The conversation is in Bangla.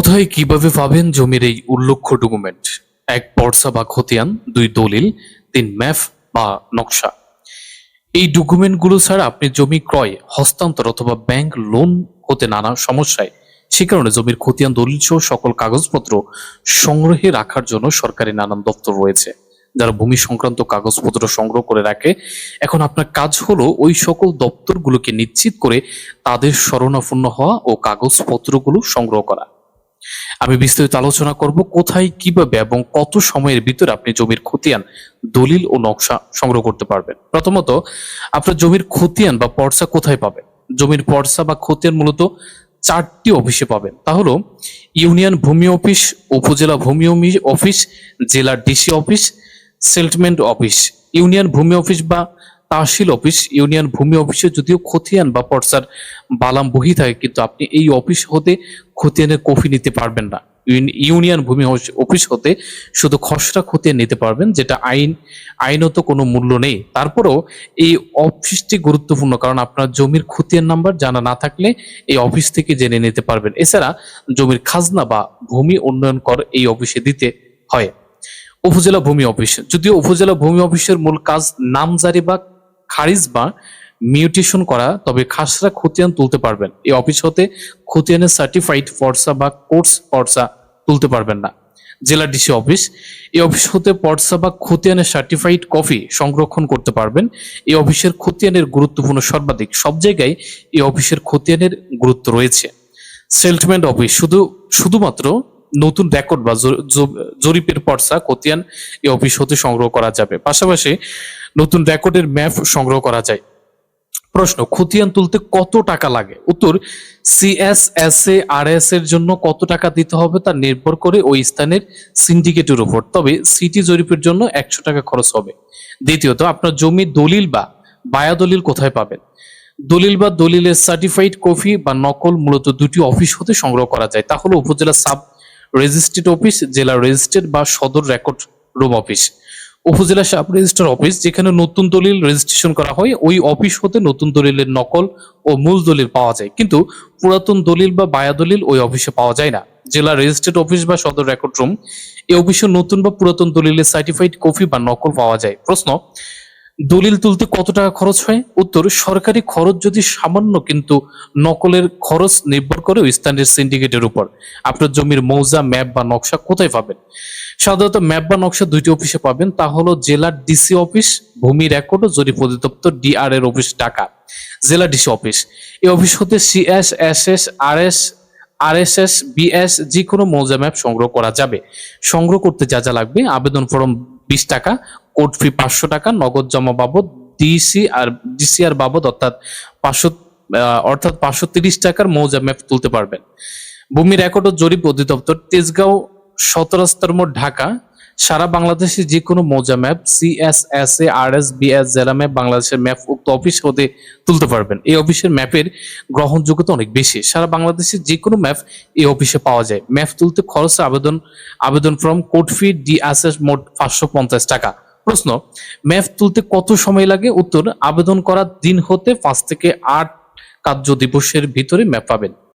কোথায় কীভাবে পাবেন জমির এই উল্লেখ্য ডকুমেন্ট? এক পর্সা বা খতিয়ান, দুই দলিল, তিন ম্যাপ বা নকশা। এই ডকুমেন্টগুলো ছাড়া আপনি জমি ক্রয়, হস্তান্তর অথবা ব্যাংক লোন হতে নানা সমস্যায়। সে কারণে জমির খতিয়ান দলিল সহ সকল কাগজপত্র সংগ্রহে রাখার জন্য সরকারি নানান দপ্তর রয়েছে, যারা ভূমি সংক্রান্ত কাগজপত্র সংগ্রহ করে রাখে। এখন আপনার কাজ হলো ওই সকল দপ্তরগুলোকে নিশ্চিত করে তাদের শরণাপন্ন হওয়া ও কাগজপত্রগুলো সংগ্রহ করা। আমি বিস্তারিত আলোচনা করব কোথায়, কীভাবে এবং কত সময়ের ভিতরে আপনি জমির খতিয়ান, দলিল ও নকশা সংগ্রহ করতে পারবেন। প্রথমত, আপনার জমির খতিয়ান বা পর্সা কোথায় পাবেন? জমির পর্সা বা খতিয়ান মূলত চারটি অফিসে পাবেন। তা হলো, ইউনিয়ন ভূমি অফিস, উপজেলা ভূমি অফিস, জেলা DC office settlement office. Union ভূমি অফিস বা তহসিল অফিস, ইউনিয়ন ভূমি অফিসে যদিও খতিয়ান বা পর্সার বালাম বহি থাকে, কিন্তু আপনি এই অফিস হতে খতিয়ানের কপি নিতে পারবেন না। ইউনিয়ন ভূমি অফিস- হতে শুধু খসড়া খতিয়ান নিতে পারবেন, যেটা আইন আইনত কোনো মূল্য নেই। তারপরেও এই অফিসটি গুরুত্বপূর্ণ, কারণ আপনার জমির খতিয়ান নাম্বার জানা না থাকলে এই অফিস থেকে জেনে নিতে পারবেন। এছাড়া জমির খাজনা বা ভূমি উন্নয়ন কর এই অফিসে দিতে হয়। উপজেলা ভূমি অফিস যদিও উপজেলা ভূমি অফিসের মূল কাজ নামজারি বা খারিজ বা মিউটেশন করা, তবে খাসরা খতিয়ান তুলতে পারবেন। এই অফিস হতে খতিয়ানের সার্টিফাইড পর্সা বা কোর্স পর্সা তুলতে পারবেন না। জেলা ডিসি অফিস, এই অফিস হতে পর্সা বা খতিয়ানের সার্টিফাইড কপি সংরক্ষণ করতে পারবেন। এই অফিসের খতিয়ানের গুরুত্বপূর্ণ সর্বাধিক, সব জায়গায় এই অফিসের খতিয়ানের গুরুত্ব রয়েছে। সেটেলমেন্ট অফিস শুধু, শুধুমাত্র নতুন রেকর্ড বা জরিপের পর্সা খতিয়ান এই অফিস হতে সংগ্রহ করা যাবে। পাশাপাশি নতুন রেকর্ডের ম্যাপ সংগ্রহ করা যায়। প্রশ্ন, খতিয়ান তুলতে কত টাকা লাগে? উত্তর C S S A R S এর জন্য কত টাকা দিতে হবে তা নির্ভর করে ওই স্থানের সিন্ডিকেটের উপর। তবে সিটি জরিপের জন্য একশো টাকা খরচ হবে। দ্বিতীয়ত, আপনার জমি দলিল বা বায়া দলিল কোথায় পাবেন? দলিল বা দলিলের সার্টিফাইড কপি বা নকল মূলত দুটি অফিস হতে সংগ্রহ করা যায়। তা হলো উপজেলা সাব রেজিস্ট্রেট অফিস, জেলা রেজিস্ট্রেট বা সদর রেকর্ড রুম অফিস। উপজেলা সাব রেজিস্ট্রার অফিস, যেখানে নতুন দলিল রেজিস্ট্রেশন করা হয়, ওই অফিস হতে নতুন দলিলের নকল ও মূল দলিল পাওয়া যায়। কিন্তু পুরাতন দলিল বা বায়া দলিল ওই অফিসে পাওয়া যায় না। জেলা রেজিস্ট্রেট অফিস বা সদর রেকর্ড রুম এই অফিসে নতুন বা পুরাতন দলিলের সার্টিফাইড কপি বা নকল পাওয়া যায়। প্রশ্ন দলিল তুলতে কত টাকা খরচ হয়? উত্তর, সরকারি খরচ যদি সামান্য, কিন্তু নকলের খরচ নির্ভর করে ওই স্থানের সিন্ডিকেটের উপর। আপনার জমির মৌজা ম্যাপ বা নকশা কোথায় পাবেন? সাধারণত ম্যাপ বা নকশা দুইটি অফিসে পাবেন। তা হলো জেলার ডিসি অফিস ভূমি রেকর্ড ও জরিপ অধিদপ্তর ডিআর এর অফিস ঢাকা। জেলা ডিসি অফিস এই অফিস হতে C S S S R S R S S B S যে কোনো মৌজা ম্যাপ সংগ্রহ করা যাবে। সংগ্রহ করতে যা যা লাগবে, আবেদন ফর্ম বিশ টাকা কোর্ট ফি পাঁচশো টাকা, নগদ জমা বাবদ ডিসি আর ডিসিআর বাবদ অর্থাৎ পাঁচশো অর্থাৎ পাঁচশো তিরিশ টাকার মৌজা ম্যাপ তুলতে পারবেন। ভূমি রেকর্ড ও জরিপ অধিদপ্তর তেজগাঁও সতরাস্তার মোড় ঢাকা সারা বাংলাদেশে যে কোনো মৌজা map C S S A R S B S জেলা ম্যাপ, বাংলাদেশের ম্যাপ উক্ত অফিস হতে তুলতে পারবেন। এই অফিসের ম্যাপের গ্রহণযোগ্যতা অনেক বেশি। সারা বাংলাদেশে যে কোনো ম্যাপ এই অফিসে পাওয়া যায়। ম্যাপ তুলতে খরচ, আবেদন আবেদন ফর্ম কোড ফি ডিএসএস মোট পাঁচশো পঞ্চাশ টাকা। প্রশ্ন, ম্যাপ তুলতে কত সময় লাগে? উত্তর, আবেদন করার দিন হতে পাঁচ থেকে আট কার্য দিবসের ভিতরে ম্যাপ পাবেন।